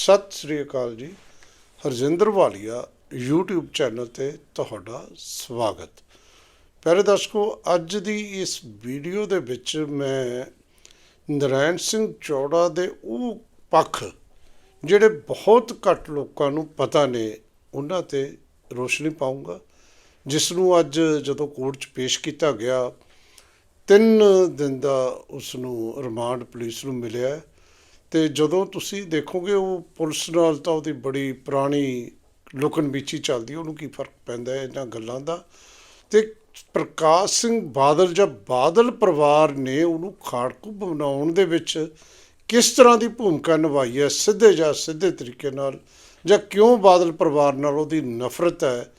ਸਤਿ ਸ੍ਰੀ ਅਕਾਲ ਜੀ। ਹਰਜਿੰਦਰ ਵਾਲੀਆ YouTube channel ਤੇ ਤੁਹਾਡਾ ਸਵਾਗਤ। ਪਿਆਰੇ ਦਰਸ਼ਕੋ, ਅੱਜ ਦੀ ਇਸ ਵੀਡੀਓ ਦੇ ਵਿੱਚ ਮੈਂ ਨਰਾਇਣ ਸਿੰਘ ਚੌੜਾ ਦੇ ਉਹ ਪੱਖ, ਜਿਹੜੇ ਬਹੁਤ ਘੱਟ ਲੋਕਾਂ ਨੂੰ ਪਤਾ ਨੇ, ਉਹਨਾਂ ਤੇ ਰੋਸ਼ਨੀ ਪਾਉਂਗਾ, ਜਿਸ ਨੂੰ ਅੱਜ ਜਦੋਂ ਕੋਰਟ 'ਚ ਪੇਸ਼ ਕੀਤਾ ਗਿਆ, ਤਿੰਨ ਦਿਨ ਦਾ ਉਸ ਨੂੰ ਰਿਮਾਂਡ ਪੁਲਿਸ ਨੂੰ ਮਿਲਿਆ। ਤੇ ਜਦੋਂ ਤੁਸੀਂ ਦੇਖੋਗੇ ਉਹ ਪੁਲਿਸ ਨਾਲ ਤਾਂ ਉਹਦੀ ਬੜੀ ਪੁਰਾਣੀ ਲੁਕਣ ਵਿਚੀ ਚੱਲਦੀ, ਉਹਨੂੰ ਕੀ ਫ਼ਰਕ ਪੈਂਦਾ ਹੈ ਇਹਨਾਂ ਗੱਲਾਂ ਦਾ? ਤੇ ਪ੍ਰਕਾਸ਼ ਸਿੰਘ ਬਾਦਲ ਜਾਂ ਬਾਦਲ ਪਰਿਵਾਰ ਨੇ ਉਹਨੂੰ ਖਾੜਕੂ ਬਣਾਉਣ ਦੇ ਵਿੱਚ ਕਿਸ ਤਰ੍ਹਾਂ ਦੀ ਭੂਮਿਕਾ ਨਿਭਾਈ ਹੈ, ਸਿੱਧੇ ਜਾਂ ਸਿੱਧੇ ਤਰੀਕੇ ਨਾਲ? ਜਾਂ ਕਿਉਂ ਬਾਦਲ ਪਰਿਵਾਰ ਨਾਲ ਉਹਦੀ ਨਫ਼ਰਤ ਹੈ?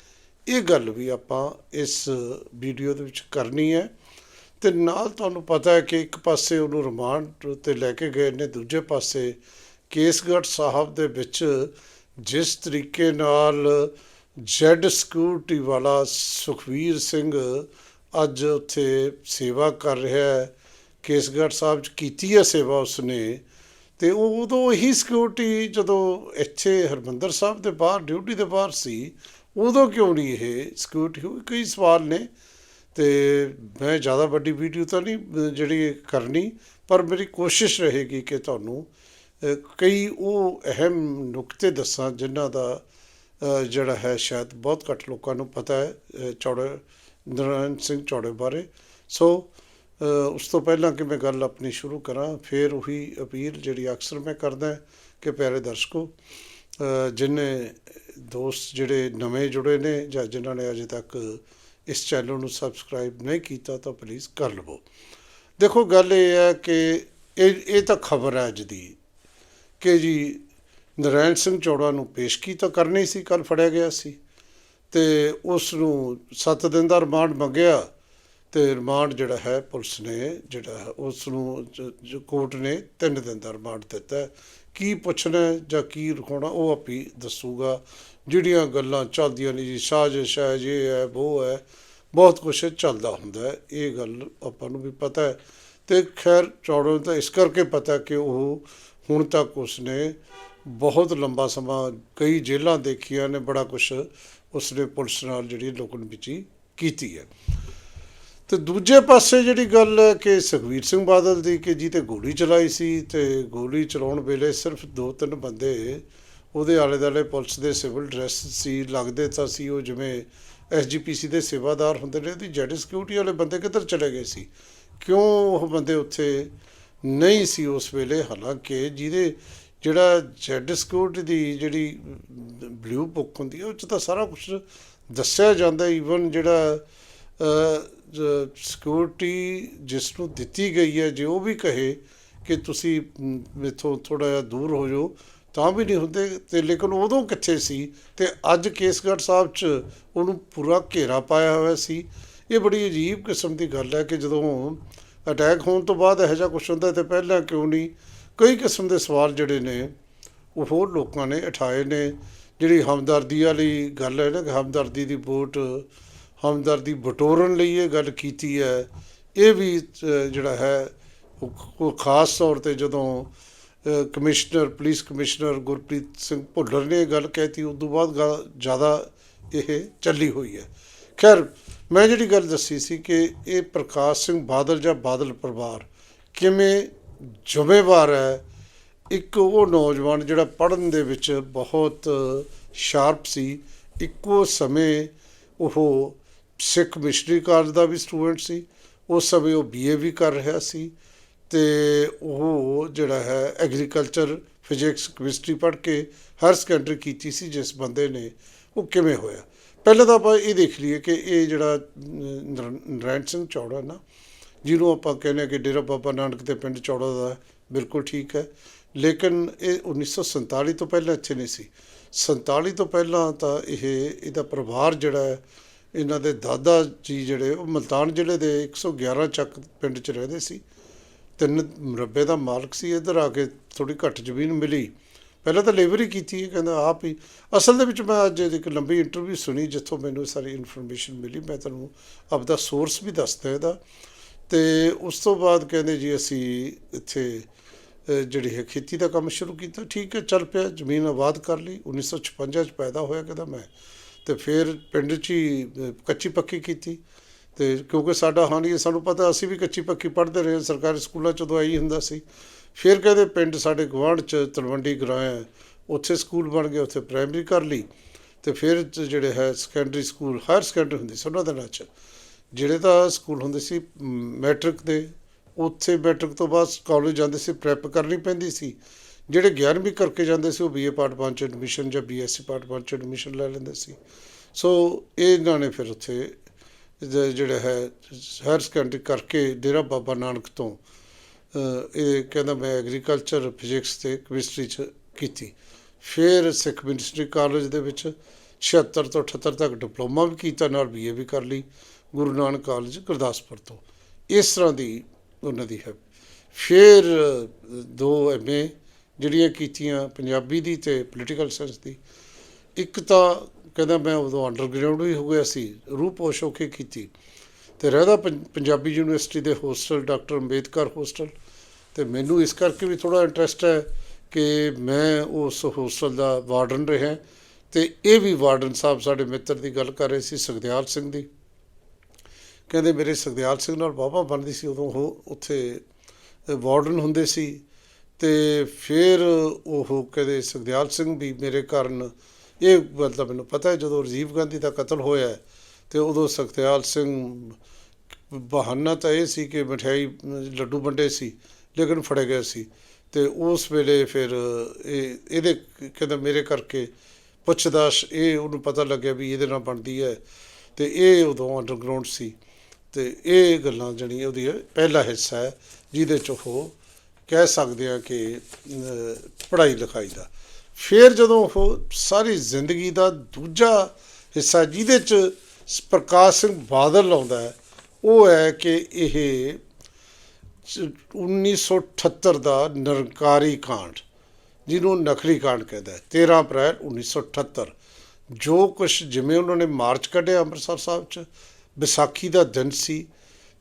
ਇਹ ਗੱਲ ਵੀ ਆਪਾਂ ਇਸ ਵੀਡੀਓ ਦੇ ਵਿੱਚ ਕਰਨੀ ਹੈ। ਤੇ ਨਾਲ ਤੁਹਾਨੂੰ ਪਤਾ ਹੈ ਕਿ ਇੱਕ ਪਾਸੇ ਉਹਨੂੰ ਰਿਮਾਂਡ ਤੇ ਲੈ ਕੇ ਗਏ ਨੇ, ਦੂਜੇ ਪਾਸੇ ਕੇਸਗੜ੍ਹ ਸਾਹਿਬ ਦੇ ਵਿੱਚ ਜਿਸ ਤਰੀਕੇ ਨਾਲ ਜੈਡ ਸਿਕਿਉਰਿਟੀ ਵਾਲਾ ਸੁਖਵੀਰ ਸਿੰਘ ਅੱਜ ਉੱਥੇ ਸੇਵਾ ਕਰ ਰਿਹਾ ਹੈ, ਕੇਸਗੜ੍ਹ ਸਾਹਿਬ 'ਚ ਕੀਤੀ ਹੈ ਸੇਵਾ ਉਸਨੇ, ਤੇ ਉਹ ਉਦੋਂ ਇਹੀ ਸਿਕਿਉਰਿਟੀ ਜਦੋਂ ਇੱਥੇ ਹਰਮੰਦਰ ਸਾਹਿਬ ਦੇ ਬਾਹਰ, ਡਿਊਟੀ ਦੇ ਬਾਹਰ ਸੀ, ਉਦੋਂ ਕਿਉਂ ਨਹੀਂ ਇਹ ਸਿਕਿਉਰਿਟੀ ਹੋਈ? ਕਈ ਸਵਾਲ ਨੇ। ਅਤੇ ਮੈਂ ਜ਼ਿਆਦਾ ਵੱਡੀ ਵੀਡੀਓ ਤਾਂ ਨਹੀਂ ਜਿਹੜੀ ਕਰਨੀ ਪਰ ਮੇਰੀ ਕੋਸ਼ਿਸ਼ ਰਹੇਗੀ ਕਿ ਤੁਹਾਨੂੰ ਕਈ ਉਹ ਅਹਿਮ ਨੁਕਤੇ ਦੱਸਾਂ ਜਿਨ੍ਹਾਂ ਦਾ ਜਿਹੜਾ ਹੈ ਸ਼ਾਇਦ ਬਹੁਤ ਘੱਟ ਲੋਕਾਂ ਨੂੰ ਪਤਾ ਹੈ ਚੌੜੇ ਨਰਾਇਣ ਸਿੰਘ ਚੌੜੇ ਬਾਰੇ। ਸੋ ਉਸ ਤੋਂ ਪਹਿਲਾਂ ਕਿ ਮੈਂ ਗੱਲ ਆਪਣੀ ਸ਼ੁਰੂ ਕਰਾਂ ਫਿਰ ਉਹੀ ਅਪੀਲ ਜਿਹੜੀ ਅਕਸਰ ਮੈਂ ਕਰਦਾ ਕਿ ਪਿਆਰੇ ਦਰਸ਼ਕੋ ਅਹ, ਦੋਸਤ ਜਿਹੜੇ ਨਵੇਂ ਜੁੜੇ ਨੇ ਜਾਂ ਜਿਨ੍ਹਾਂ ਨੇ ਅਜੇ ਤੱਕ ਇਸ ਚੈਨਲ ਨੂੰ ਸਬਸਕ੍ਰਾਈਬ ਨਹੀਂ ਕੀਤਾ ਤਾਂ ਪਲੀਜ਼ ਕਰ ਲਵੋ। ਦੇਖੋ, ਗੱਲ ਇਹ ਹੈ ਕਿ ਇਹ ਇਹ ਤਾਂ ਖਬਰ ਹੈ ਅੱਜ ਦੀ ਕਿ ਜੀ ਨਰਾਇਣ ਸਿੰਘ ਚੌੜਾ ਨੂੰ ਪੇਸ਼ਕੀ ਤਾਂ ਕਰਨੀ ਸੀ ਕੱਲ ਫੜਿਆ ਗਿਆ ਸੀ ਤੇ ਉਸ ਨੂੰ 7 ਦਿਨ ਦਾ ਰਿਮਾਂਡ ਮੰਗਿਆ ਤੇ ਰਿਮਾਂਡ ਜਿਹੜਾ ਹੈ ਪੁਲਿਸ ਨੇ, ਜਿਹੜਾ ਹੈ ਉਸ ਨੂੰ ਕੋਰਟ ਨੇ 3 ਦਿਨ ਦਾ ਰਿਮਾਂਡ ਦਿੱਤਾ। ਕੀ ਪੁੱਛਣਾ ਜਾਂ ਕੀ ਰਖਾਉਣਾ ਉਹ ਆਪੀ ਦੱਸੂਗਾ। ਜਿਹੜੀਆਂ ਗੱਲਾਂ ਚੱਲਦੀਆਂ ਨੇ ਜੀ, ਸਾਜ਼ਿਸ਼ ਹੈ, ਜੇ ਹੈ ਉਹ ਹੈ, ਬਹੁਤ ਕੁਛ ਚੱਲਦਾ ਹੁੰਦਾ ਇਹ ਗੱਲ ਆਪਾਂ ਨੂੰ ਵੀ ਪਤਾ ਹੈ। ਤੇ ਖੈਰ, ਚੌੜੇ ਤਾਂ ਇਸ ਕਰਕੇ ਪਤਾ ਕਿ ਉਹ ਹੁਣ ਤੱਕ ਉਸਨੇ ਬਹੁਤ ਲੰਬਾ ਸਮਾਂ ਕਈ ਜੇਲ੍ਹਾਂ ਦੇਖੀਆਂ ਨੇ, ਬੜਾ ਕੁਛ ਉਸਨੇ ਪੁਲਿਸ ਨਾਲ ਜਿਹੜੀ ਲੋਕਨ ਵਿਚੀ ਕੀਤੀ ਹੈ। ਤੇ ਦੂਜੇ ਪਾਸੇ ਜਿਹੜੀ ਗੱਲ ਹੈ ਕਿ ਸੁਖਵੀਰ ਸਿੰਘ ਬਾਦਲ ਦੀ ਕਿ ਜੀ ਤੇ ਗੋਲੀ ਚਲਾਈ ਸੀ ਤੇ ਗੋਲੀ ਚਲਾਉਣ ਵੇਲੇ ਸਿਰਫ ਦੋ ਤਿੰਨ ਬੰਦੇ ਉਹਦੇ ਆਲੇ ਦੁਆਲੇ ਪੁਲਿਸ ਦੇ ਸਿਵਲ ਡਰੈਸ ਸੀ ਲੱਗਦੇ ਤਾਂ ਸੀ ਉਹ ਜਿਵੇਂ ਐਸਜੀਪੀਸੀ ਦੇ ਸੇਵਾਦਾਰ ਹੁੰਦੇ ਨੇ ਉਹਦੀ ਜੈਡ ਸਿਕਿਉਰਿਟੀ ਵਾਲੇ ਬੰਦੇ ਕਿੱਧਰ ਚਲੇ ਗਏ ਸੀ? ਕਿਉਂ ਉਹ ਬੰਦੇ ਉੱਥੇ ਨਹੀਂ ਸੀ ਉਸ ਵੇਲੇ? ਹਾਲਾਂਕਿ ਜਿਹਦੇ ਜਿਹੜਾ ਜੈਡ ਸਿਕਿਉਰਿਟੀ ਦੀ ਜਿਹੜੀ ਬਲੂ ਬੁੱਕ ਹੁੰਦੀ ਹੈ ਉਹ 'ਚ ਤਾਂ ਸਾਰਾ ਕੁਝ ਦੱਸਿਆ ਜਾਂਦਾ ਈਵਨ ਜਿਹੜਾ ਸਿਕਿਉਰਿਟੀ ਜਿਸ ਨੂੰ ਦਿੱਤੀ ਗਈ ਹੈ ਜੇ ਉਹ ਵੀ ਕਹੇ ਕਿ ਤੁਸੀਂ ਮ, ਮੇਥੋਂ ਥੋੜਾ ਜਿਹਾ ਦੂਰ ਹੋ ਜਾਓ ਤਾਂ ਵੀ ਨਹੀਂ ਹੁੰਦੇ ਤੇ ਲੇਕਿਨ ਉਦੋਂ ਕਿੱਥੇ ਸੀ ਤੇ ਅੱਜ ਕੇਸਗੜ੍ਹ ਸਾਹਿਬ 'ਚ ਉਹਨੂੰ ਪੂਰਾ ਘੇਰਾ ਪਾਇਆ ਹੋਇਆ ਸੀ। ਇਹ ਬੜੀ ਅਜੀਬ ਕਿਸਮ ਦੀ ਗੱਲ ਹੈ ਕਿ ਜਦੋਂ ਅਟੈਕ ਹੋਣ ਤੋਂ ਬਾਅਦ ਇਹੋ ਜਿਹਾ ਕੁਛ ਹੁੰਦਾ ਤੇ ਪਹਿਲਾਂ ਕਿਉਂ ਨਹੀਂ? ਕਈ ਕਿਸਮ ਦੇ ਸਵਾਲ ਜਿਹੜੇ ਨੇ, ਉਹ ਹੋਰ ਲੋਕਾਂ ਨੇ ਉਠਾਏ ਨੇ। ਜਿਹੜੀ ਹਮਦਰਦੀ ਵਾਲੀ ਗੱਲ ਹੈ ਨਾ ਕਿ ਹਮਦਰਦੀ ਦੀ ਵੋਟ, ਹਮਦਰਦੀ ਬਟੋਰਨ ਲਈ ਇਹ ਗੱਲ ਕੀਤੀ ਹੈ, ਇਹ ਵੀ ਜਿਹੜਾ ਹੈ, ਉਹ ਖਾਸ ਤੌਰ ਤੇ ਜਦੋਂ commissioner, police commissioner Gurpreet Singh Bhullar ਨੇ ਇਹ ਗੱਲ ਕਹਿਤੀ ਉਸ ਤੋਂ ਬਾਅਦ ਗੱਲ ਜ਼ਿਆਦਾ ਇਹ ਚੱਲੀ ਹੋਈ ਹੈ। ਖੈਰ, ਮੈਂ ਜਿਹੜੀ ਗੱਲ ਦੱਸੀ ਸੀ ਕਿ ਇਹ ਪ੍ਰਕਾਸ਼ ਸਿੰਘ ਬਾਦਲ ਜਾਂ ਬਾਦਲ ਪਰਿਵਾਰ ਕਿਵੇਂ ਜ਼ਿੰਮੇਵਾਰ ਹੈ, ਇੱਕ ਉਹ ਨੌਜਵਾਨ ਜਿਹੜਾ ਪੜ੍ਹਨ ਦੇ ਵਿੱਚ ਬਹੁਤ ਸ਼ਾਰਪ ਸੀ, ਇੱਕੋ ਸਮੇਂ ਉਹ ਸਿੱਖ ਮਿਸ਼ਨਰੀ ਕਾਲਜ ਦਾ ਵੀ ਸਟੂਡੈਂਟ ਸੀ, ਉਸ ਸਮੇਂ ਉਹ ਬੀਏ ਵੀ ਕਰ ਰਿਹਾ ਸੀ ਅਤੇ ਉਹ ਜਿਹੜਾ ਹੈ ਐਗਰੀਕਲਚਰ ਫਿਜ਼ਿਕਸ ਕੈਮਿਸਟਰੀ ਪੜ੍ਹ ਕੇ ਹਾਇਰ ਸੈਕੰਡਰੀ ਕੀਤੀ ਸੀ ਜਿਸ ਬੰਦੇ ਨੇ ਉਹ ਕਿਵੇਂ ਹੋਇਆ? ਪਹਿਲਾਂ ਤਾਂ ਆਪਾਂ ਇਹ ਦੇਖ ਲਈਏ ਕਿ ਇਹ ਜਿਹੜਾ ਅਮ, ਨਰ- ਨਰਾਇਣ ਸਿੰਘ ਚੌੜਾ ਨਾ ਜਿਹਨੂੰ ਆਪਾਂ ਕਹਿੰਦੇ ਹਾਂ ਕਿ ਡੇਰਾ ਬਾਬਾ ਨਾਨਕ ਦੇ ਪਿੰਡ ਚੌੜਾ ਦਾ ਬਿਲਕੁਲ ਠੀਕ ਹੈ ਲੇਕਿਨ ਇਹ 1947 ਤੋਂ ਪਹਿਲਾਂ ਇੱਥੇ ਨਹੀਂ ਸੀ। 47 ਤੋਂ ਪਹਿਲਾਂ ਤਾਂ ਇਹ ਇਹਦਾ ਪਰਿਵਾਰ ਜਿਹੜਾ ਹੈ ਇਹਨਾਂ ਦੇ ਦਾਦਾ ਜੀ ਜਿਹੜੇ ਉਹ ਮਲਤਾਨ ਜ਼ਿਲ੍ਹੇ ਦੇ 111 ਚੱਕ ਪਿੰਡ 'ਚ ਰਹਿੰਦੇ ਸੀ। ਤਿੰਨ ਮਰੱਬੇ ਦਾ ਮਾਲਕ ਸੀ, ਇੱਧਰ ਆ ਕੇ ਥੋੜੀ ਘੱਟ ਜ਼ਮੀਨ ਮਿਲੀ। ਪਹਿਲਾਂ ਤਾਂ ਲੇਬਰ ਹੀ ਕੀਤੀ ਹੈ, ਕਹਿੰਦਾ ਆਪ ਹੀ। ਅਸਲ ਦੇ ਵਿੱਚ ਮੈਂ ਅੱਜ ਇੱਕ ਲੰਬੀ ਇੰਟਰਵਿਊ ਸੁਣੀ, ਜਿੱਥੋਂ ਮੈਨੂੰ ਸਾਰੀ ਇਨਫੋਰਮੇਸ਼ਨ ਮਿਲੀ। ਮੈਂ ਤੁਹਾਨੂੰ ਆਪਦਾ ਸੋਰਸ ਵੀ ਦੱਸਦਾ ਇਹਦਾ। ਤੇ ਉਸ ਤੋਂ ਬਾਅਦ ਕਹਿੰਦੇ ਜੀ, ਅਸੀਂ ਇੱਥੇ ਜਿਹੜੀ ਹੈ, ਖੇਤੀ ਦਾ ਕੰਮ ਸ਼ੁਰੂ ਕੀਤਾ। ਠੀਕ ਹੈ, ਚੱਲ ਪਿਆ, ਜ਼ਮੀਨ ਆਬਾਦ ਕਰ ਲਈ। 1956 ਚ ਪੈਦਾ ਹੋਇਆ ਕਹਿੰਦਾ ਮੈਂ। ਤੇ ਫਿਰ ਪਿੰਡ 'ਚ ਹੀ ਕੱਚੀ ਪੱਕੀ ਕੀਤੀ। ਤੇ ਕਿਉਂਕਿ ਸਾਡਾ ਹਾਨੀ ਸਾਨੂੰ ਪਤਾ, ਅਸੀਂ ਵੀ ਕੱਚੀ ਪੱਕੀ ਪੜ੍ਹਦੇ ਰਹੇ ਸਰਕਾਰੀ ਸਕੂਲਾਂ 'ਚ ਉਦੋਂ ਆਈ ਹੁੰਦਾ ਸੀ। ਫਿਰ ਕਹਿੰਦੇ ਪਿੰਡ ਸਾਡੇ ਗੁਆਂਢ 'ਚ ਤਲਵੰਡੀ ਗਰਾਂ ਹੈ, ਉੱਥੇ ਸਕੂਲ ਬਣ ਗਏ ਉੱਥੇ ਪ੍ਰਾਇਮਰੀ ਕਰ ਲਈ। ਤੇ ਫਿਰ ਜਿਹੜੇ ਹੈ ਸੈਕੰਡਰੀ ਸਕੂਲ ਹਾਇਰ ਸੈਕੰਡਰੀ ਹੁੰਦੀ ਸੀ ਉਹਨਾਂ ਦੇ ਨਾਲ 'ਚ। ਜਿਹੜੇ ਤਾਂ ਸਕੂਲ ਹੁੰਦੇ ਸੀ ਮੈਟ੍ਰਿਕ ਦੇ, ਉੱਥੇ ਮੈਟ੍ਰਿਕ ਤੋਂ ਬਾਅਦ ਕਾਲਜ ਜਾਂਦੇ ਸੀ ਪ੍ਰੈਪ ਕਰਨੀ ਪੈਂਦੀ ਸੀ। ਜਿਹੜੇ 11ਵੀਂ ਕਰਕੇ ਜਾਂਦੇ ਸੀ, ਉਹ ਬੀਏ ਪਾਰਟ 1 ਚ ਐਡਮਿਸ਼ਨ ਜਾਂ ਬੀਐਸਸੀ ਪਾਰਟ 1 ਚ ਐਡਮਿਸ਼ਨ ਲੈ ਲੈਂਦੇ ਸੀ। ਸੋ ਇਹਨਾਂ ਨੇ ਫਿਰ ਉੱਥੇ ਜਿਹੜਾ ਹੈ ਹਾਇਰ ਸੈਕੰਡਰੀ ਕਰਕੇ ਡੇਰਾ ਬਾਬਾ ਨਾਨਕ ਤੋਂ ਇਹ ਕਹਿੰਦਾ ਮੈਂ ਐਗਰੀਕਲਚਰ ਫਿਜ਼ਿਕਸ ਤੇ ਕੈਮਿਸਟਰੀ ਚ ਕੀਤੀ। ਫਿਰ ਸਿੱਖ ਮਿਨਿਸਟਰੀ ਕਾਲਜ ਦੇ ਵਿੱਚ 76 ਤੋਂ 78 ਤੱਕ ਡਿਪਲੋਮਾ ਵੀ ਕੀਤਾ ਨਾਲ ਬੀਏ ਵੀ ਕਰ ਲਈ ਗੁਰੂ ਨਾਨਕ ਕਾਲਜ ਗੁਰਦਾਸਪੁਰ ਤੋਂ। ਇਸ ਤਰ੍ਹਾਂ ਦੀ ਉਹਨਾਂ ਦੀ ਹੈ। ਫਿਰ ਅਹ, ਦੋ ਐਮਏ ਜਿਹੜੀਆਂ ਕੀਤੀਆਂ ਪੰਜਾਬੀ ਦੀ ਤੇ ਪੋਲੀਟੀਕਲ ਸਾਇੰਸ ਦੀ। ਇੱਕ ਤਾਂ ਕਹਿੰਦਾ ਮੈਂ ਉਦੋਂ ਅੰਡਰਗਰਾਉਂਡ ਵੀ ਹੋ ਗਿਆ ਸੀ ਰੂਪ ਹੋਸ਼ ਹੋ ਕੇ ਕੀਤੀ। ਤੇ ਰਹਿਦਾ ਪੰ- ਪੰਜਾਬੀ ਯੂਨੀਵਰਸਿਟੀ ਦੇ ਹੋਸਟਲ ਡਾਕਟਰ ਅੰਬੇਦਕਰ ਹੋਸਟਲ ਤੇ ਮੈਨੂੰ ਇਸ ਕਰਕੇ ਵੀ ਥੋੜਾ ਇੰਟਰਸਟ ਹੈ ਕਿ ਮੈਂ ਉਸ ਹੋਸਟਲ ਦਾ ਵਾਰਡਨ ਰਿਹਾ। ਤੇ ਇਹ ਵੀ ਵਾਰਡਨ ਸਾਹਿਬ ਸਾਡੇ ਮਿੱਤਰ ਦੀ ਗੱਲ ਕਰ ਰਹੇ ਸੀ, ਸੁਖਦਿਆਲ ਸਿੰਘ ਦੀ। ਕਹਿੰਦੇ ਮੇਰੇ ਸੁਖਦਿਆਲ ਸਿੰਘ ਨਾਲ ਬਾਬਾ ਬਣਦੀ ਸੀ, ਉਦੋਂ ਉਹ ਉੱਥੇ ਵਾਰਡਨ ਹੁੰਦੇ ਸੀ। ਤੇ ਫਿਰ ਉਹ ਕਹਿੰਦੇ ਸੁਖਦਿਆਲ ਸਿੰਘ ਵੀ ਮੇਰੇ ਕਾਰਨ ਇਹ ਗੱਲ ਤਾਂ ਮੈਨੂੰ ਪਤਾ ਹੈ ਜਦੋਂ ਰਾਜੀਵ ਗਾਂਧੀ ਦਾ ਕਤਲ ਹੋਇਆ ਹੈ, ਤੇ ਉਦੋਂ ਸੁਖਦਿਆਲ ਸਿੰਘ ਬਹਾਨਾ ਤਾਂ ਇਹ ਸੀ ਕਿ ਮਠਿਆਈ ਲੱਡੂ ਵੰਡੇ ਸੀ ਲੇਕਿਨ ਫੜੇ ਗਏ ਸੀ। ਤੇ ਉਸ ਵੇਲੇ ਫਿਰ ਇਹ ਇਹਦੇ ਕਹਿੰਦਾ ਮੇਰੇ ਕਰਕੇ ਪੁੱਛਦਾਸ਼ ਇਹ ਉਹਨੂੰ ਪਤਾ ਲੱਗਿਆ ਵੀ ਇਹਦੇ ਨਾਲ ਬਣਦੀ ਹੈ। ਤੇ ਇਹ ਉਦੋਂ ਅੰਡਰਗਰਾਉਂਡ ਸੀ। ਤੇ ਇਹ ਗੱਲਾਂ ਜਿਹੜੀਆਂ ਉਹਦੀ ਪਹਿਲਾ ਹਿੱਸਾ ਹੈ ਜਿਹਦੇ ਚ ਉਹ ਕਹਿ ਸਕਦੇ ਆ ਕਿ ਪੜ੍ਹਾਈ ਲਿਖਾਈ ਦਾ। ਫਿਰ ਜਦੋਂ ਉਹ ਸਾਰੀ ਜ਼ਿੰਦਗੀ ਦਾ ਦੂਜਾ ਹਿੱਸਾ ਜਿਹਦੇ ਚ ਪ੍ਰਕਾਸ਼ ਸਿੰਘ ਬਾਦਲ ਆਉਂਦਾ ਹੈ ਉਹ ਹੈ ਕਿ ਇਹ ਚ- 1978 ਦਾ ਨਿਰੰਕਾਰੀ ਕਾਂਡ ਜਿਹਨੂੰ ਨਖਰੀ ਕਾਂਡ ਕਹਿੰਦਾ ਹੈ। 13 ਅਪ੍ਰੈਲ 1978 ਜੋ ਕੁਝ ਜਿਵੇਂ ਉਹਨਾਂ ਨੇ ਮਾਰਚ ਕੱਢਿਆ ਅੰਮ੍ਰਿਤਸਰ ਸਾਹਿਬ ਚ ਵਿਸਾਖੀ ਦਾ ਦਿਨ ਸੀ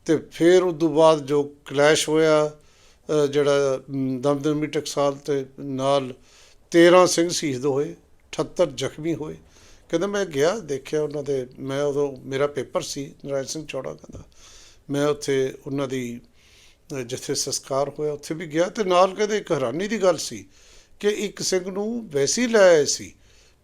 ਤੇ ਫਿਰ ਉਸ ਤੋਂ ਬਾਅਦ ਜੋ ਕਲੈਸ਼ ਹੋਇਆ ਜਿਹੜਾ ਮ, ਦਮਦਮੀ ਟਕਸਾਲ ਤੇ ਨਾਲ 13 ਸਿੰਘ ਸ਼ਹੀਦ ਹੋਏ 78 ਜ਼ਖਮੀ ਹੋਏ। ਕਹਿੰਦਾ ਮੈਂ ਗਿਆ, ਦੇਖਿਆ ਉਹਨਾਂ ਦੇ, ਮੈਂ ਉਦੋਂ, ਮੇਰਾ ਪੇਪਰ ਸੀ, ਨਰਾਇਣ ਸਿੰਘ ਚੌੜਾ ਕਹਿੰਦਾ। ਮੈਂ ਉੱਥੇ ਉਹਨਾਂ ਦੀ ਜਿੱਥੇ ਸੰਸਕਾਰ ਹੋਇਆ, ਉੱਥੇ ਵੀ ਗਿਆ ਤੇ ਨਾਲ ਕਹਿੰਦੇ ਇੱਕ ਹੈਰਾਨੀ ਦੀ ਗੱਲ ਸੀ ਕਿ ਇੱਕ ਸਿੰਘ ਨੂੰ ਵੈਸੀ ਲੈ ਆਏ ਸੀ।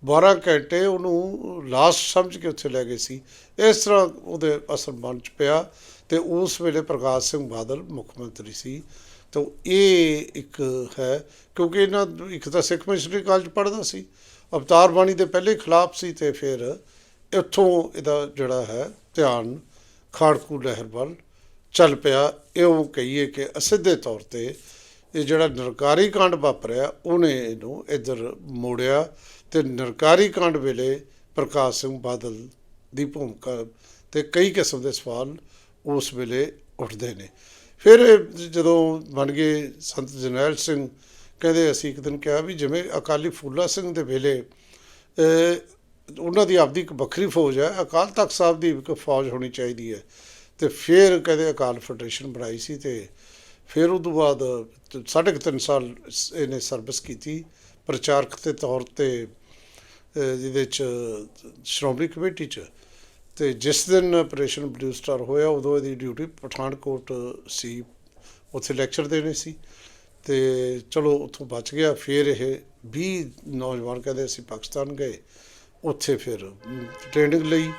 12 ਘੰਟੇ ਉਹਨੂੰ ਲਾਸਟ ਸਮਝ ਕੇ ਉੱਥੇ ਲੈ ਗਏ ਸੀ। ਇਸ ਤਰ੍ਹਾਂ ਉਹਦੇ ਅਸਰ ਮਨ ਚ ਪਿਆ ਤੇ ਉਸ ਵੇਲੇ ਪ੍ਰਕਾਸ਼ ਸਿੰਘ ਬਾਦਲ ਮੁੱਖ ਮੰਤਰੀ ਸੀ। ਤਾਂ ਇਹ ਇੱਕ ਹੈ, ਕਿਉਂਕਿ ਇਹਨਾਂ ਇੱਕ ਤਾਂ ਸਿੱਖ ਮਿਸ਼ਨਰੀ ਕਾਲਜ ਪੜ੍ਹਦਾ ਸੀ, ਅਵਤਾਰ ਬਾਣੀ ਦੇ ਪਹਿਲੇ ਖਿਲਾਫ ਸੀ ਤੇ ਫਿਰ ਇੱਥੋਂ ਇਹਦਾ ਜਿਹੜਾ ਹੈ ਧਿਆਨ ਖਾੜਕੂ ਲਹਿਰ ਵੱਲ ਚੱਲ ਪਿਆ। ਇਉਂ ਕਹੀਏ ਕਿ ਅਸਿੱਧੇ ਤੌਰ ਤੇ ਇਹ ਜਿਹੜਾ ਨਰਕਾਰੀ ਕਾਂਡ ਵਾਪਰਿਆ, ਉਹਨੇ ਇਹਨੂੰ ਇੱਧਰ ਮੋੜਿਆ ਤੇ ਨਰਕਾਰੀ ਕਾਂਡ ਵੇਲੇ ਪ੍ਰਕਾਸ਼ ਸਿੰਘ ਬਾਦਲ ਦੀ ਭੂਮਿਕਾ ਤੇ ਕਈ ਕਿਸਮ ਦੇ ਸਵਾਲ ਉਸ ਵੇਲੇ ਉੱਠਦੇ ਨੇ। ਫਿਰ ਜਦੋਂ ਬਣ ਗਏ ਸੰਤ ਜਰਨੈਲ ਸਿੰਘ, ਕਹਿੰਦੇ ਅਸੀਂ ਇੱਕ ਦਿਨ ਕਿਹਾ ਵੀ ਜਿਵੇਂ ਅਕਾਲੀ ਫੂਲਾ ਸਿੰਘ ਦੇ ਵੇਲੇ ਉਹਨਾਂ ਦੀ ਆਪਦੀ ਇੱਕ ਵੱਖਰੀ ਫੌਜ ਹੈ, ਅਕਾਲ ਤਖਤ ਸਾਹਿਬ ਦੀ ਇੱਕ ਫੌਜ ਹੋਣੀ ਚਾਹੀਦੀ ਹੈ। ਤੇ ਫਿਰ ਕਹਿੰਦੇ ਅਕਾਲ ਫੈਡਰੇਸ਼ਨ ਬਣਾਈ ਸੀ ਤੇ ਫਿਰ ਉਸ ਤੋਂ ਬਾਅਦ ਤ- ਸਾਢੇ ਕੁ ਤਿੰਨ ਸਾਲ ਸ- ਇਹਨੇ ਸਰਵਿਸ ਕੀਤੀ। ਪ੍ਰਚਾਰਕ ਦੇ ਤੌਰ ਤੇ ਜਿਹਦੇ ਚ ਸ਼੍ਰੋਮਣੀ ਕਮੇਟੀ ਚ ਤੇ ਜਿਸ ਦਿਨ ਆਪਰੇਸ਼ਨ ਬਲੂ ਸਟਾਰ ਹੋਇਆ, ਉਦੋਂ ਇਹਦੀ ਡਿਊਟੀ ਪਠਾਨਕੋਟ ਸੀ। ਉੱਥੇ ਲੈਕਚਰ ਦੇਣੇ ਸੀ। ਤੇ ਚਲੋ, ਉੱਥੋਂ ਬਚ ਗਿਆ। ਫਿਰ ਇਹ 20 ਨੌਜਵਾਨ ਕਹਿੰਦੇ ਅਸੀਂ ਪਾਕਿਸਤਾਨ ਗਏ। ਉੱਥੇ ਫਿਰ ਟ੍ਰੇਨਿੰਗ ਲਈ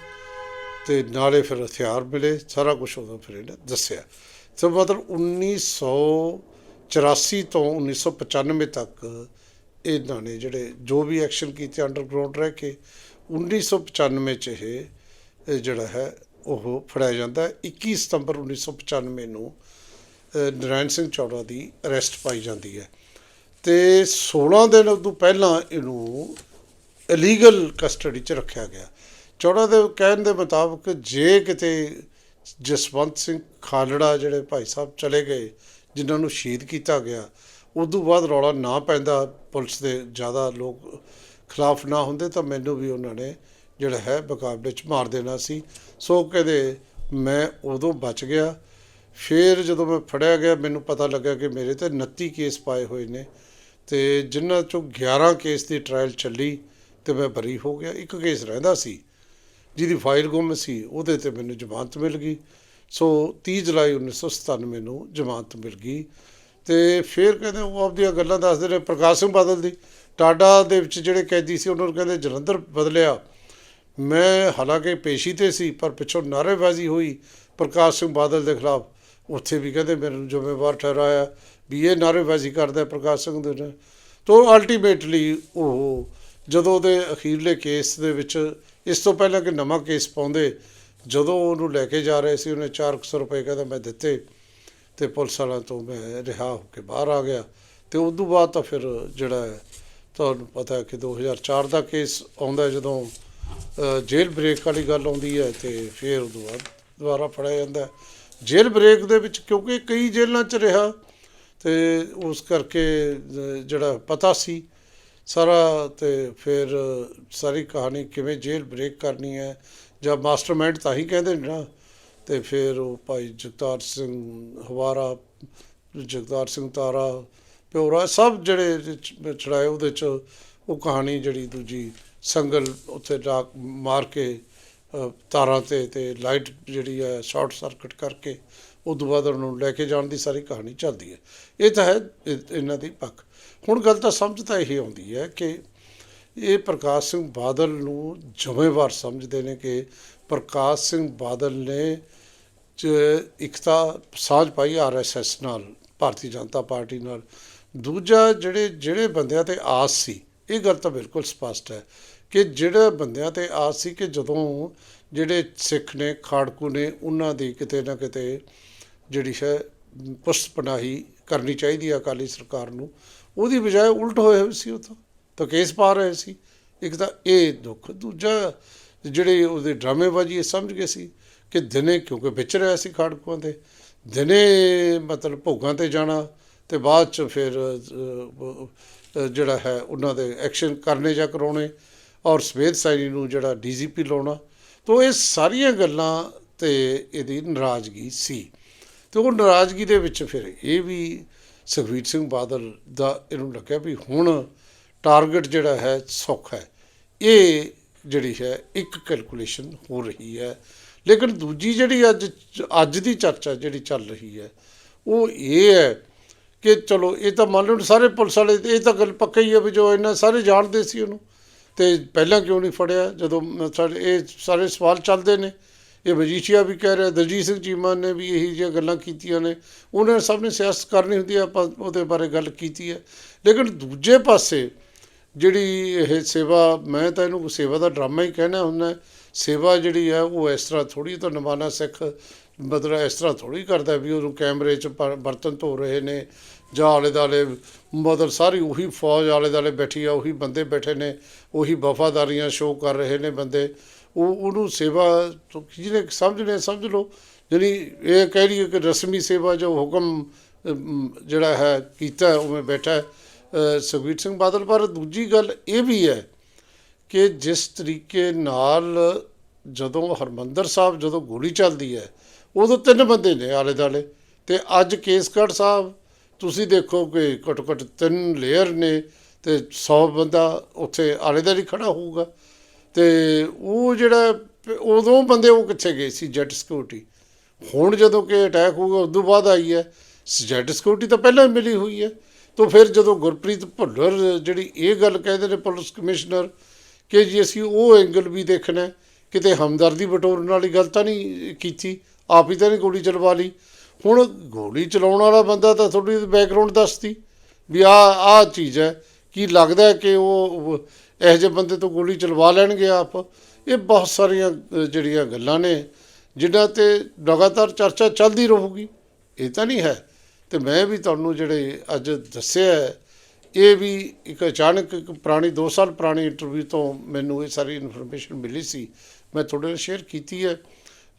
ਤੇ ਨਾਲੇ ਫਿਰ ਹਥਿਆਰ ਮਿਲੇ। ਸਾਰਾ ਕੁਝ ਉਦੋਂ ਫਿਰ ਇਹਨੇ ਦੱਸਿਆ। ਸੋ ਮਤਲਬ 1984 ਤੋਂ 1995 ਤੱਕ ਇਹਨਾਂ ਨੇ ਜਿਹੜੇ ਜੋ ਵੀ ਐਕਸ਼ਨ ਕੀਤੇ ਅੰਡਰਗਰਾਉਂਡ ਰਹਿ ਕੇ 1995 ਚ ਇਹ ਇਹ ਜਿਹੜਾ ਹੈ, ਉਹ ਫੜਿਆ ਜਾਂਦਾ। ਹੈ 21 ਸਤੰਬਰ 1995 ਨੂੰ ਨਰਾਇਣ ਸਿੰਘ ਚੌੜਾ ਦੀ ਅਰੈਸਟ ਪਾਈ ਜਾਂਦੀ ਹੈ। ਤੇ 16 ਦਿਨ ਤੋਂ ਪਹਿਲਾਂ ਇਹਨੂੰ ਇਲੀਗਲ ਕਸਟਡੀ 'ਚ ਰੱਖਿਆ ਗਿਆ। ਚੌੜਾ ਦੇ ਕਹਿਣ ਦੇ ਮੁਤਾਬਕ ਜੇ ਕਿਤੇ ਜਸਵੰਤ ਸਿੰਘ ਖਾਲੜਾ ਜਿਹੜੇ ਭਾਈ ਸਾਹਿਬ ਚਲੇ ਗਏ, ਜਿਨ੍ਹਾਂ ਨੂੰ ਸ਼ਹੀਦ ਕੀਤਾ ਗਿਆ, ਉਦੋਂ ਬਾਅਦ ਰੌਲਾ ਨਾ ਪੈਂਦਾ, ਪੁਲਿਸ ਦੇ ਜ਼ਿਆਦਾ ਲੋਕ ਖਿਲਾਫ ਨਾ ਹੁੰਦੇ, ਤਾਂ ਮੈਨੂੰ ਵੀ ਉਹਨਾਂ ਨੇ ਜਿਹੜਾ ਹੈ ਮੁਕਾਬਲੇ 'ਚ ਮਾਰ ਦੇਣਾ ਸੀ। ਸੋ ਕਹਿੰਦੇ ਮੈਂ ਉਦੋਂ ਬਚ ਗਿਆ। ਫਿਰ ਜਦੋਂ ਮੈਂ ਫੜਿਆ ਗਿਆ, ਮੈਨੂੰ ਪਤਾ ਲੱਗਾ ਕਿ ਮੇਰੇ ਤੇ 29 ਕੇਸ ਪਾਏ ਹੋਏ ਨੇ ਤੇ ਜਿਨ੍ਹਾਂ ਚੋਂ 11 ਕੇਸ ਦੀ ਟ੍ਰਾਇਲ ਚੱਲੀ ਤੇ ਮੈਂ ਬਰੀ ਹੋ ਗਿਆ। ਇੱਕ ਕੇਸ ਰਹਿੰਦਾ ਸੀ, ਜਿਹਦੀ ਫਾਈਲ ਗੁੰਮ ਸੀ, ਉਹਦੇ ਤੇ ਮੈਨੂੰ ਜ਼ਮਾਨਤ ਮਿਲ ਗਈ। ਸੋ 30 ਜੁਲਾਈ 1997 ਨੂੰ ਜ਼ਮਾਨਤ ਮਿਲ ਗਈ ਤੇ ਫਿਰ ਕਹਿੰਦੇ ਉਹ ਆਪਦੀਆਂ ਗੱਲਾਂ ਦੱਸਦੇ ਨੇ ਪ੍ਰਕਾਸ਼ ਸਿੰਘ ਬਾਦਲ ਦੀ। ਟਾਡਾ ਦੇ ਵਿੱਚ ਜਿਹੜੇ ਕੈਦੀ ਸੀ, ਉਹਨਾਂ ਨੂੰ ਕਹਿੰਦੇ ਜਲੰਧਰ ਬਦਲਿਆ। ਮੈਂ ਹਾਲਾਂਕਿ ਪੇਸ਼ੀ ਤੇ ਸੀ, ਪਰ ਪਿੱਛੋਂ ਨਾਅਰੇਬਾਜ਼ੀ ਹੋਈ ਪ੍ਰਕਾਸ਼ ਸਿੰਘ ਬਾਦਲ ਦੇ ਖਿਲਾਫ। ਉੱਥੇ ਵੀ ਕਹਿੰਦੇ ਮੈਨੂੰ ਜ਼ਿੰਮੇਵਾਰ ਠਹਿਰਾਇਆ, ਵੀ ਇਹ ਨਾਅਰੇਬਾਜ਼ੀ ਕਰਦਾ ਪ੍ਰਕਾਸ਼ ਸਿੰਘ ਦੇ ਨਾਲ। ਤੋ ਅਲਟੀਮੇਟਲੀ ਉਹ ਜਦੋਂ ਉਹਦੇ ਅਖੀਰਲੇ ਕੇਸ ਦੇ ਵਿੱਚ, ਇਸ ਤੋਂ ਪਹਿਲਾਂ ਕਿ ਨਵਾਂ ਕੇਸ ਪਾਉਂਦੇ, ਜਦੋਂ ਉਹਨੂੰ ਲੈ ਕੇ ਜਾ ਰਹੇ ਸੀ, ਉਹਨੇ 400 ਰੁਪਏ ਕਹਿੰਦਾ ਮੈਂ ਦਿੱਤੇ ਤੇ ਪੁਲਿਸ ਵਾਲਿਆਂ ਤੋਂ ਮੈਂ ਰਿਹਾ ਹੋ ਕੇ ਬਾਹਰ ਆ ਗਿਆ। ਤੇ ਉਸ ਤੋਂ ਬਾਅਦ ਤਾਂ ਫਿਰ ਜਿਹੜਾ ਤੁਹਾਨੂੰ ਪਤਾ ਹੈ ਕਿ 2004 ਦਾ ਕੇਸ ਆਉਂਦਾ ਜਦੋਂ ਅ, ਜੇਲ੍ਹ ਬ੍ਰੇਕ ਵਾਲੀ ਗੱਲ ਆਉਂਦੀ ਹੈ ਤੇ ਫਿਰ ਉਸ ਤੋਂ ਬਾਅਦ ਦੁਬਾਰਾ ਫੜਿਆ ਜਾਂਦਾ ਹੈ। ਜੇਲ੍ਹ ਬ੍ਰੇਕ ਦੇ ਵਿੱਚ ਕਿਉਂਕਿ ਕਈ ਜੇਲ੍ਹਾਂ 'ਚ ਰਿਹਾ ਤੇ ਉਸ ਕਰਕੇ ਜਿਹੜਾ ਪਤਾ ਸੀ ਸਾਰਾ ਤੇ ਫਿਰ ਸਾਰੀ ਕਹਾਣੀ ਕਿਵੇਂ ਜੇਲ੍ਹ ਬ੍ਰੇਕ ਕਰਨੀ ਹੈ ਜਾਂ ਮਾਸਟਰਮਾਈਂਡ ਤਾਂ ਹੀ ਕਹਿੰਦੇ ਨੇ ਨਾ ਤੇ ਫਿਰ ਉਹ ਭਾਈ ਜਗਤਾਰ ਸਿੰਘ ਹਵਾਰਾ ਜਗਤਾਰ ਸਿੰਘ ਤਾਰਾ ਪਿਓਰਾ ਸਭ ਜਿਹੜੇ ਛੜਾਏ ਉਹਦੇ ਚ ਉਹ ਕਹਾਣੀ ਜਿਹੜੀ ਦੂਜੀ ਸੰਗਲ ਉੱਥੇ ਡਾਕ ਮਾਰ ਕੇ ਤਾਰਾਂ ਤੇ ਤੇ ਲਾਈਟ ਜਿਹੜੀ ਹੈ ਸ਼ਾਰਟ ਸਰਕਟ ਕਰਕੇ ਉਹ ਤੋਂ ਬਾਅਦ ਉਹਨੂੰ ਲੈ ਕੇ ਜਾਣ ਦੀ ਸਾਰੀ ਕਹਾਣੀ ਚੱਲਦੀ ਹੈ। ਇਹ ਤਾਂ ਹੈ, ਇਹ- ਇਹਨਾਂ ਦੀ ਪੱਖ। ਹੁਣ ਗੱਲ ਤਾਂ ਸਮਝ ਤਾਂ ਇਹ ਆਉਂਦੀ ਹੈ ਕਿ ਇਹ ਪ੍ਰਕਾਸ਼ ਸਿੰਘ ਬਾਦਲ ਨੂੰ ਜ਼ਿੰਮੇਵਾਰ ਸਮਝਦੇ ਨੇ ਕਿ ਪ੍ਰਕਾਸ਼ ਸਿੰਘ ਬਾਦਲ ਨੇ ਇੱਕ ਤਾਂ ਸਾਂਝ ਪਾਈ ਆਰਐਸਐਸ ਨਾਲ, ਭਾਰਤੀ ਜਨਤਾ ਪਾਰਟੀ ਨਾਲ। ਦੂਜਾ ਜਿਹੜੇ ਜਿਹੜੇ ਬੰਦਿਆਂ ਤੇ ਆਸ ਸੀ, ਇਹ ਗੱਲ ਤਾਂ ਬਿਲਕੁਲ ਸਪਸ਼ਟ ਹੈ ਕਿ ਜਿਹੜੇ ਬੰਦਿਆਂ ਤੇ ਆਸ ਸੀ ਕਿ ਜਦੋਂ ਜਿਹੜੇ ਸਿੱਖ ਨੇ, ਖਾੜਕੂ ਨੇ, ਉਹਨਾਂ ਦੀ ਕਿਤੇ ਨਾ ਕਿਤੇ ਜਿਹੜੀ ਹੈ ਪੁਸ਼ਤ ਪਨਾਹੀ ਕਰਨੀ ਚਾਹੀਦੀ ਹੈ ਅਕਾਲੀ ਸਰਕਾਰ ਨੂੰ, ਉਹਦੀ ਬਜਾਏ ਉਲਟ ਹੋਏ ਹੋਏ ਸੀ ਉਹ ਤਾਂ ਕੇਸ ਪਾ ਰਹੇ ਸੀ। ਇੱਕ ਤਾਂ ਇਹ ਦੁੱਖ, ਦੂਜਾ ਜਿਹੜੇ ਉਹਦੇ ਡਰਾਮੇਬਾਜ਼ੀ ਇਹ ਸਮਝ ਗਏ ਸੀ ਕਿ ਦਿਨੇ ਕਿਉਂਕਿ ਵਿਚ ਰਿਹਾ ਸੀ ਖਾੜਕੂਆਂ ਦੇ ਦਿਨੇ ਮਤਲਬ ਭੋਗਾਂ ਤੇ ਜਾਣਾ ਤੇ ਬਾਅਦ ਚ ਫਿਰ ਜਿਹੜਾ ਹੈ, ਉਹਨਾਂ ਦੇ ਐਕਸ਼ਨ ਕਰਨੇ ਜਾਂ ਕਰਾਉਣੇ ਔਰ ਸਵੇਦ ਸਾਈਨੀ ਨੂੰ ਜਿਹੜਾ ਡੀਜੀਪੀ ਲਾਉਣਾ, ਤੋਂ ਇਹ ਸਾਰੀਆਂ ਗੱਲਾਂ ਤੇ ਇਹਦੀ ਨਾਰਾਜ਼ਗੀ ਸੀ। ਤੇ ਉਹ ਨਾਰਾਜ਼ਗੀ ਦੇ ਵਿੱਚ ਫਿਰ ਇਹ ਵੀ ਸੁਖਬੀਰ ਸਿੰਘ ਬਾਦਲ ਦਾ ਇਹਨੂੰ ਲੱਗਿਆ ਵੀ ਹੁਣ ਟਾਰਗੇਟ ਜਿਹੜਾ ਹੈ ਸੌਖਾ ਹੈ। ਇਹ ਜਿਹੜੀ ਹੈ, ਇੱਕ ਕੈਲਕੂਲੇਸ਼ਨ ਹੋ ਰਹੀ ਹੈ। ਲੇਕਿਨ ਦੂਜੀ ਜਿਹੜੀ ਅੱਜ ਅੱਜ ਦੀ ਚਰਚਾ ਜਿਹੜੀ ਚੱਲ ਰਹੀ ਹੈ, ਉਹ ਇਹ ਹੈ ਕਿ ਚਲੋ ਇਹ ਤਾਂ ਮੰਨ ਲਓ ਸਾਰੇ ਪੁਲਿਸ ਵਾਲੇ, ਇਹ ਤਾਂ ਗੱਲ ਪੱਕਾ ਹੀ ਹੈ ਵੀ ਜੋ ਇਹਨਾਂ ਸਾਰੇ ਜਾਣਦੇ ਸੀ ਉਹਨੂੰ। ਤੇ ਪਹਿਲਾਂ ਕਿਉਂ ਨਹੀਂ ਫੜਿਆ? ਜਦੋਂ ਮ- ਸਾਡੇ ਇਹ ਸਾਰੇ ਸਵਾਲ ਚੱਲਦੇ ਨੇ। ਇਹ ਮਜੀਠੀਆ ਵੀ ਕਹਿ ਰਿਹਾ, ਦਲਜੀਤ ਸਿੰਘ ਚੀਮਾ ਨੇ ਵੀ ਇਹੀ ਜਿਹੀਆਂ ਗੱਲਾਂ ਕੀਤੀਆਂ ਨੇ। ਉਹਨਾਂ ਨੇ ਸਭ ਨੇ ਸਿਆਸਤ ਕਰਨੀ ਹੁੰਦੀ ਹੈ ਆਪਾਂ ਉਹਦੇ ਬਾਰੇ ਗੱਲ ਕੀਤੀ ਹੈ ਲੇਕਿਨ ਦੂਜੇ ਪਾਸੇ ਜਿਹੜੀ ਇਹ ਸੇਵਾ, ਮੈਂ ਤਾਂ ਇਹਨੂੰ ਸੇਵਾ ਦਾ ਡਰਾਮਾ ਹੀ ਕਹਿਣਾ ਹੁੰਦਾ। ਸੇਵਾ ਜਿਹੜੀ ਹੈ ਉਹ ਇਸ ਤਰ੍ਹਾਂ ਥੋੜੀ ਤਾਂ ਨਵਾਨਾ ਸਿੱਖ ਮਤਲਬ ਇਸ ਤਰ੍ਹਾਂ ਥੋੜੀ ਕਰਦਾ ਵੀ ਉਹਨੂੰ ਕੈਮਰੇ 'ਚ ਪ- ਬਰਤਨ ਧੋ ਰਹੇ ਨੇ ਜਾਂ ਆਲੇ ਦੁਆਲੇ ਮਤਲਬ ਸਾਰੀ ਉਹੀ ਫੌਜ ਆਲੇ ਦੁਆਲੇ ਬੈਠੀ ਆ, ਉਹੀ ਬੰਦੇ ਬੈਠੇ ਨੇ, ਉਹੀ ਵਫਾਦਾਰੀਆਂ ਸ਼ੋਅ ਕਰ ਰਹੇ ਨੇ ਬੰਦੇ। ਉਹ, ਉਹਨੂੰ ਸੇਵਾ ਤੋਂ ਜਿਹਨੇ ਸਮਝਣੇ ਸਮਝ ਲਓ। ਜਿਹੜੀ ਇਹ ਕਹਿ ਰਹੀ ਹੈ ਕਿ ਰਸਮੀ ਸੇਵਾ ਜੋ ਹੁਕਮ ਜਿਹੜਾ ਹੈ, ਕੀਤਾ ਉਵੇਂ ਬੈਠਾ ਸੁਖਬੀਰ ਸਿੰਘ ਬਾਦਲ, ਪਰ ਦੂਜੀ ਗੱਲ ਇਹ ਵੀ ਹੈ ਕਿ ਜਿਸ ਤਰੀਕੇ ਨਾਲ ਜਦੋਂ ਹਰਮੰਦਰ ਸਾਹਿਬ ਜਦੋਂ ਗੋਲੀ ਚੱਲਦੀ ਹੈ, ਉਦੋਂ ਤਿੰਨ ਬੰਦੇ ਨੇ ਆਲੇ ਦਾਲੇ। ਤੇ ਅੱਜ ਕੇਸਗੜ੍ਹ ਸਾਹਿਬ ਤੁਸੀਂ ਦੇਖੋ ਕਿ ਘੱਟੋ ਘੱਟ ਤਿੰਨ ਲੇਅਰ ਨੇ ਤੇ 100 ਬੰਦਾ ਉੱਥੇ ਆਲੇ ਦਾਲੇ ਖੜਾ ਹੋਊਗਾ। ਤੇ ਉਹ ਜਿਹੜਾ, ਉਦੋਂ ਬੰਦੇ ਉਹ ਕਿੱਥੇ ਗਏ ਸੀ ਜੈਟ ਸਿਕਿਉਰਿਟੀ ਹੁਣ ਜਦੋਂ ਕਿ ਅਟੈਕ ਹੋਊਗਾ, ਉਦੋਂ ਬਾਅਦ ਆਈ ਹੈ। ਜੈਟ ਸਿਕਿਉਰਿਟੀ ਤਾਂ ਪਹਿਲਾਂ ਹੀ ਮਿਲੀ ਹੋਈ ਹੈ। ਤੋਂ ਫਿਰ ਜਦੋਂ ਗੁਰਪ੍ਰੀਤ ਭੁੱਲਰ ਜਿਹੜੀ ਇਹ ਗੱਲ ਕਹਿੰਦੇ ਨੇ ਪੁਲਿਸ ਕਮਿਸ਼ਨਰ ਕਿ ਜੀ ਅਸੀਂ ਉਹ ਐਂਗਲ ਵੀ ਦੇਖਣਾ ਕਿਤੇ ਹਮਦਰਦੀ ਬਟੋਰਨ ਵਾਲੀ ਗੱਲ ਤਾਂ ਨਹੀਂ ਕੀਤੀ, ਆਪ ਹੀ ਤਾਂ ਨਹੀਂ ਗੋਲੀ ਚਲਵਾ ਲਈ। ਹੁਣ ਗੋਲੀ ਚਲਾਉਣ ਵਾਲਾ ਬੰਦਾ ਤਾਂ ਤੁਹਾਡੀ ਬੈਕਗ੍ਰਾਉਂਡ ਦੱਸਦੀ ਵੀ ਆ ਆ ਚੀਜ਼ ਹੈ। ਕੀ ਲੱਗਦਾ ਕਿ ਉਹ ਇਹੋ ਜਿਹੇ ਬੰਦੇ ਤੋਂ ਗੋਲੀ ਚਲਵਾ ਲੈਣਗੇ ਆਪ? ਇਹ ਬਹੁਤ ਸਾਰੀਆਂ ਜਿਹੜੀਆਂ ਗੱਲਾਂ ਨੇ, ਜਿਨ੍ਹਾਂ ਤੇ ਲਗਾਤਾਰ ਚਰਚਾ ਚੱਲਦੀ ਰਹੂਗੀ। ਇਹ ਤਾਂ ਨਹੀਂ ਹੈ। ਤੇ ਮੈਂ ਵੀ ਤੁਹਾਨੂੰ ਜਿਹੜੇ ਅੱਜ ਦੱਸਿਆ ਇਹ ਵੀ ਇੱਕ ਅਚਾਨਕ ਇੱਕ ਪੁਰਾਣੀ 2 ਸਾਲ ਪੁਰਾਣੀ ਇੰਟਰਵਿਊ ਤੋਂ ਮੈਨੂੰ ਇਹ ਸਾਰੀ ਇਨਫੋਰਮੇਸ਼ਨ ਮਿਲੀ ਸੀ। ਮੈਂ ਤੁਹਾਡੇ ਨਾਲ ਸ਼ੇਅਰ ਕੀਤੀ ਹੈ।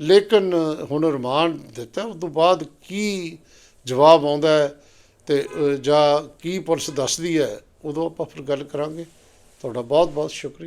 ਲੇਕਿਨ ਹੁਣ ਰਿਮਾਂਡ ਦਿੱਤਾ, ਉਸ ਤੋਂ ਬਾਅਦ ਕੀ ਜਵਾਬ ਆਉਂਦਾ ਹੈ ਤੇ ਜਾਂ ਕੀ ਪੁਲਿਸ ਦੱਸਦੀ ਹੈ, ਉਦੋਂ ਆਪਾਂ ਫਿਰ ਗੱਲ ਕਰਾਂਗੇ। ਤੁਹਾਡਾ ਬਹੁਤ ਬਹੁਤ ਸ਼ੁਕਰੀਆ।